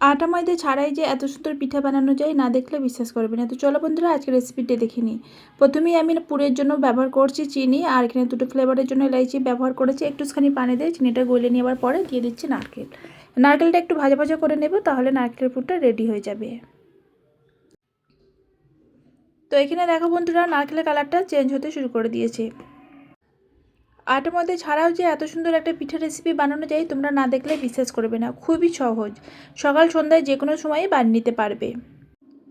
আটা ময়দা ছাড়াই যে এত সুন্দর পিঠা বানানো যায় না দেখলে বিশ্বাস করবে না। তো চলো বন্ধুরা আজকে রেসিপিটা দেখে নিই। প্রথমেই আমি পুরের জন্য ব্যবহার করছি চিনি আর এখানে দুটো ফ্লেভারের জন্য এলাইচি ব্যবহার করেছি। একটুখানি পানি দিয়ে চিনিটা গলে নেওয়ার পরে দিয়ে দিচ্ছি নারকেল। নারকেলটা একটু ভাজা ভাজা করে নেব, তাহলে নারকেলের পুরটা রেডি হয়ে যাবে। তো এখানে দেখো বন্ধুরা, নারকেলের কালারটা চেঞ্জ হতে শুরু করে দিয়েছে। আটার মধ্যে ছাড়াও যে এত সুন্দর একটা পিঠা রেসিপি বানানো যায়, তোমরা না দেখলে বিশ্বাস করবে না। খুবই সহজ। সকাল সন্ধ্যায় যে কোনো সময়ই বানিয়ে নিতে পারবে।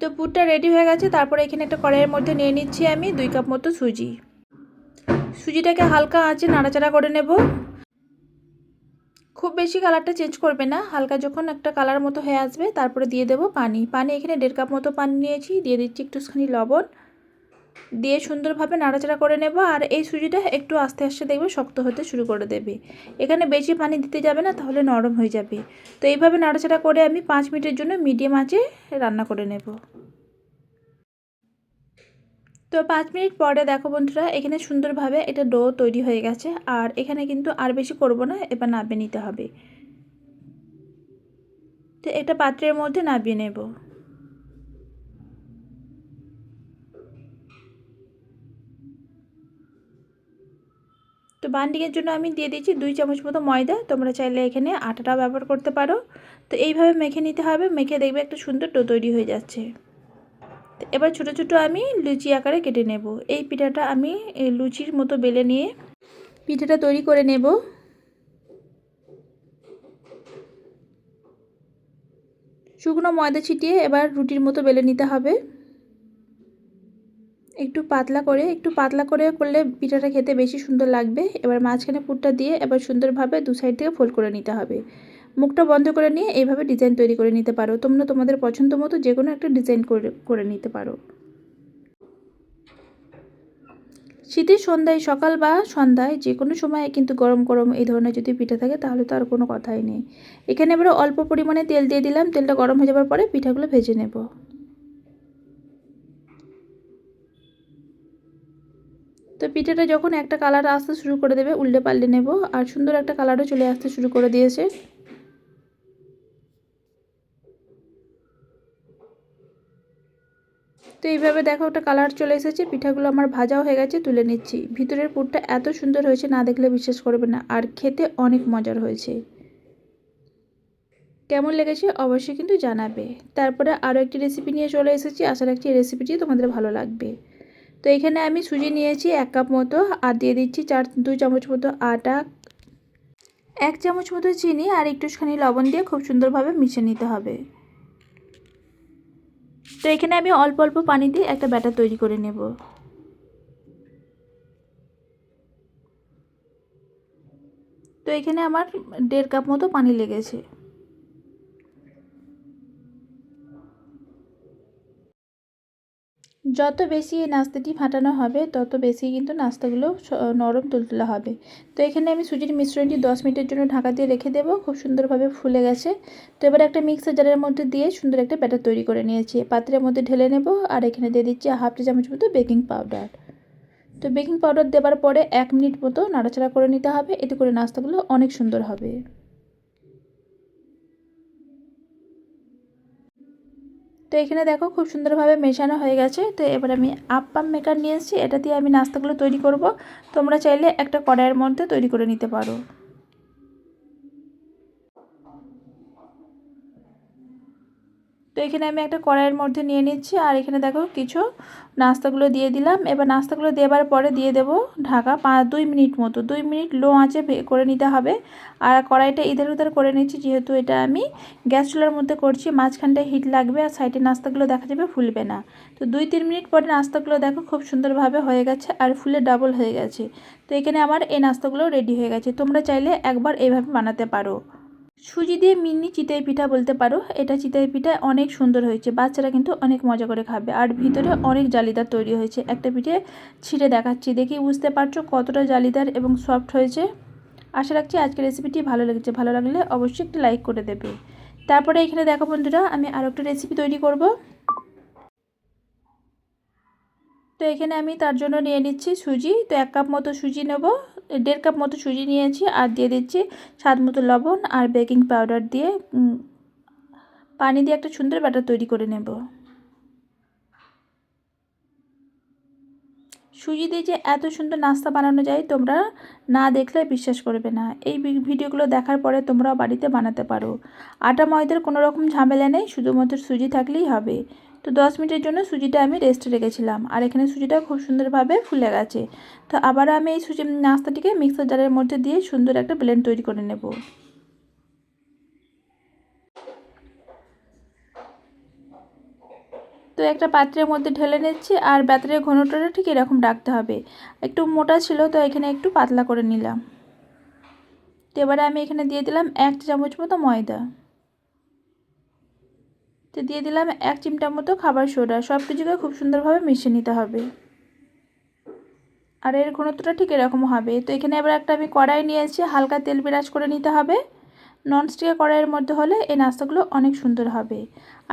তো পুরটা রেডি হয়ে গেছে, তারপরে এখানে একটা কড়াইয়ের মধ্যে নিয়ে নিচ্ছি আমি দুই কাপ মতো সুজি। সুজিটাকে হালকা আঁচে নাড়াচাড়া করে নেব। খুব বেশি কালারটা চেঞ্জ করবে না, হালকা যখন একটা কালার মতো হয়ে আসবে, তারপরে দিয়ে দেবো পানি। পানি এখানে দেড় কাপ মতো পানি নিয়েছি, দিয়ে দিচ্ছি একটুখানি লবণ। দিয়ে সুন্দরভাবে নাড়াচাড়া করে নেব আর এই সুজিটা একটু আস্তে আস্তে দেখবে শক্ত হতে শুরু করে দেবে। এখানে বেশি পানি দিতে যাবে না, তাহলে নরম হয়ে যাবে। তো এইভাবে নাড়াচাড়া করে আমি পাঁচ মিনিটের জন্য মিডিয়াম আঁচে রান্না করে নেব। তো পাঁচ মিনিট পরে দেখো বন্ধুরা, এখানে সুন্দরভাবে এটা ডো তৈরি হয়ে গেছে আর এখানে কিন্তু আর বেশি করব না, এবার নাবিয়ে নিতে হবে। তো এটা পাত্রের মধ্যে নাবিয়ে নেব। বান্ডিংয়ের জন্য আমি দিয়ে দিয়েছি দুই চামচ মতো ময়দা। তোমরা চাইলে এখানে আটাটা ব্যবহার করতে পারো। তো এইভাবে মেখে নিতে হবে। মেখে দেখবে একটা সুন্দর ডো তৈরি হয়ে যাচ্ছে। তো এবার ছোট ছোট আমি লুচি আকারে কেটে নেব। এই পিঠাটা আমি লুচির মতো বেলে নিয়ে পিঠাটা তৈরি করে নেব। শুকনো ময়দা ছিটিয়ে এবার রুটির মতো বেলে নিতে হবে। একটু পাতলা করে, একটু পাতলা করে করলে পিঠাটা খেতে বেশি সুন্দর লাগবে। এবার মাঝখানে পুরটা দিয়ে এবার সুন্দরভাবে দু সাইড থেকে ফোল্ড করে নিতে হবে। মুখটা বন্ধ করে নিয়ে এইভাবে ডিজাইন তৈরি করে নিতে পারো। তোমরা তোমাদের পছন্দ মতো যে কোনো একটা ডিজাইন করে করে নিতে পারো। শীতের সন্ধ্যায়, সকাল বা সন্ধ্যায় যে কোনো সময় কিন্তু গরম গরম এই ধরনের যদি পিঠা থাকে তাহলে তো আর কোনো কথাই নেই। এখানে এবারে অল্প পরিমাণে তেল দিয়ে দিলাম। তেলটা গরম হয়ে যাওয়ার পরে পিঠাগুলো ভেজে নেব। তো পিঠাটা যখন একটা কালার আসতে শুরু করে দেবে, উল্টে পাল্টে নেব। আর সুন্দর একটা কালারও চলে আসতে শুরু করে দিয়েছে। তো এইভাবে দেখো একটা কালার চলে এসেছে। পিঠাগুলো আমার ভাজাও হয়ে গেছে, তুলে নিচ্ছি। ভিতরের পুরটা এত সুন্দর হয়েছে, না দেখলে বিশ্বাস করবে না। আর খেতে অনেক মজার হয়েছে। কেমন লেগেছে অবশ্যই কিন্তু জানাবে। তারপরে আরও একটি রেসিপি নিয়ে চলে এসেছি। আশা রাখছি এই রেসিপিটি তোমাদের ভালো লাগবে। তো এখানে আমি সুজি নিয়েছি এক কাপ মতো আর দিয়ে দিচ্ছি চার, দুই চামচ মতো আটা, এক চামচ মতো চিনি আর একটুখানি লবণ দিয়ে খুব সুন্দরভাবে মিশে নিতে হবে। তো এখানে আমি অল্প অল্প পানি দিয়ে একটা ব্যাটার তৈরি করে নেব। তো এখানে আমার দেড় কাপ মতো পানি লেগেছে। যত বেশি এই নাস্তাটি ফাটানো হবে, তত বেশি কিন্তু নাস্তাগুলো নরম তুলতুলে হবে। তো এখানে আমি সুজির মিশ্রণটি দশ মিনিটের জন্য ঢাকা দিয়ে রেখে দেবো, খুব সুন্দরভাবে ফুলে গেছে। তো এবার একটা মিক্সার জারের মধ্যে দিয়ে সুন্দর একটা ব্যাটার তৈরি করে নিয়েছি। পাত্রের মধ্যে ঢেলে নেব আর এখানে দিয়ে দিচ্ছি হাফ চামচ মতো বেকিং পাউডার। তো বেকিং পাউডার দেওয়ার পরে এক মিনিট মতো নাড়াচাড়া করে নিতে হবে, এতে করে নাস্তাগুলো অনেক সুন্দর হবে। তো এখানে দেখো খুব সুন্দরভাবে মেশানো হয়ে গেছে। তো এবার আমি আপ্পাম মেকার নিয়ে এসেছি। এটা দিয়ে আমি নাস্তাগুলো তৈরি করব। তোমরা চাইলে একটা কড়াইয়ের মধ্যে তৈরি করে নিতে পারো। তো এখানে আমি একটা কড়াইয়ের মধ্যে নিয়ে নিচ্ছি, আর এখানে দেখো কিছু নাস্তাগুলো দিয়ে দিলাম। এবার নাস্তাগুলো দেওয়ার পরে দিয়ে দেব ঢাকা পাঁচ দুই মিনিট মতো, দুই মিনিট লো আঁচে করে নিতে হবে। আর কড়াইটা ইধার উধার করে নিচ্ছি, যেহেতু এটা আমি গ্যাস চুলার মধ্যে করছি, মাঝখানটা হিট লাগবে আর সাইডে নাস্তাগুলো দেখা যাবে ফুলবে না। তো দুই তিন মিনিট পরে নাস্তাগুলো দেখো খুব সুন্দরভাবে হয়ে গেছে আর ফুলে ডাবল হয়ে গেছে। তো এখানে আমার এই নাস্তাগুলো রেডি হয়ে গেছে, তোমরা চাইলে একবার এইভাবে বানাতে পারো। সুজি দিয়ে মিনি চিতাই পিঠা বলতে পারো, এটা চিতাই পিঠা অনেক সুন্দর হয়েছে, বাচ্চারা কিন্তু অনেক মজা করে খাবে। আর ভিতরে অনেক জালিদার তৈরি হয়েছে, একটা পিঠে ছিঁড়ে দেখাচ্ছি দেখি বুঝতে পারছ কতটা জালিদার এবং সফট হয়েছে। আশা রাখছি আজকের রেসিপিটি ভালো লেগেছে, ভালো লাগলে অবশ্যই একটি লাইক করে দেবে। তারপরে এখানে দেখো বন্ধুরা, আমি আরও একটা রেসিপি তৈরি করব তো এখানে আমি তার জন্য নিয়ে নিচ্ছি সুজি। তো এক কাপ মতো সুজি নেব, দেড় কাপ মতো সুজি নিয়েছি আর দিয়ে দিচ্ছি স্বাদ মতো লবণ আর বেকিং পাউডার দিয়ে পানি দিয়ে একটা সুন্দর ব্যাটার তৈরি করে নেব। সুজি দিয়ে যে এত সুন্দর নাস্তা বানানো যায় তোমরা না দেখলে বিশ্বাস করবে না। এই ভিডিওগুলো দেখার পরে তোমরাও বাড়িতে বানাতে পারো। আটা ময়দার কোনো রকম ঝামেলা নেই, শুধুমাত্র সুজি থাকলেই হবে। তো দশ মিনিটের জন্য সুজিটা আমি রেস্টে রেখেছিলাম। আর এখানে সুজিটা খুব সুন্দরভাবে ফুলে গেছে। তো আবার আমি এই সুজি নাস্তাটিকে মিক্সার জারের মধ্যে দিয়ে সুন্দর একটা ব্লেন্ড তৈরি করে নেব। তো একটা পাত্রের মধ্যে ঢেলে নিচ্ছি আর ব্যাটারের ঘনটাটা ঠিক এরকম রাখতে হবে। একটু মোটা ছিল তো এখানে একটু পাতলা করে নিলাম। তো এবারে আমি এখানে দিয়ে দিলাম এক চামচ মতো ময়দা। তো দিয়ে দিলাম এক চিমটা মতো খাবার সোডা। সব কিছুকে খুব সুন্দরভাবে মিশিয়ে নিতে হবে। আর এর ঘনত্বটা ঠিক এরকম হবে। তো এখানে এবার একটা আমি কড়াই নিয়েছি হালকা তেল বিরাজ করে নিতে হবে। ননস্টিকের কড়াইয়ের মধ্যে হলে এই নাস্তাগুলো অনেক সুন্দর হবে।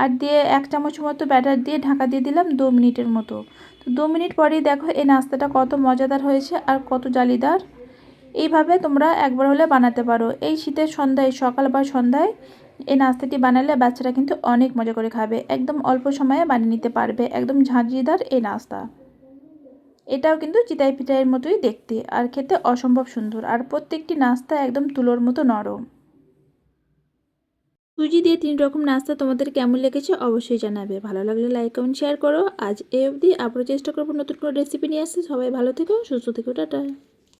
আর দিয়ে এক চামচ মতো ব্যাটার দিয়ে ঢাকা দিয়ে দিলাম দু মিনিটের মতো। তো দু মিনিট পরেই দেখো এই নাস্তাটা কত মজাদার হয়েছে আর কত জালিদার। এইভাবে তোমরা একবার হলে বানাতে পারো। এই শীতের সন্ধ্যায়, সকাল বা সন্ধ্যায় এই নাস্তাটি বানালে বাচ্চারা কিন্তু অনেক মজা করে খাবে। একদম অল্প সময়ে বানিয়ে নিতে পারবে। একদম ঝাঁঝিদার এই নাস্তা। এটাও কিন্তু চিতাই পিঠাইয়ের মতোই দেখতে আর খেতে অসম্ভব সুন্দর আর প্রত্যেকটি নাস্তা একদম তুলোর মতো নরম। সুজি দিয়ে তিন রকম নাস্তা তোমাদের কেমন লেগেছে অবশ্যই জানাবে। ভালো লাগলে লাইক কমেন্ট শেয়ার করো। আজ এ অবধি আবারও চেষ্টা করব নতুন কোনো রেসিপি নিয়ে আসতে। সবাই ভালো থেকো, সুস্থ থেকো, টাটা।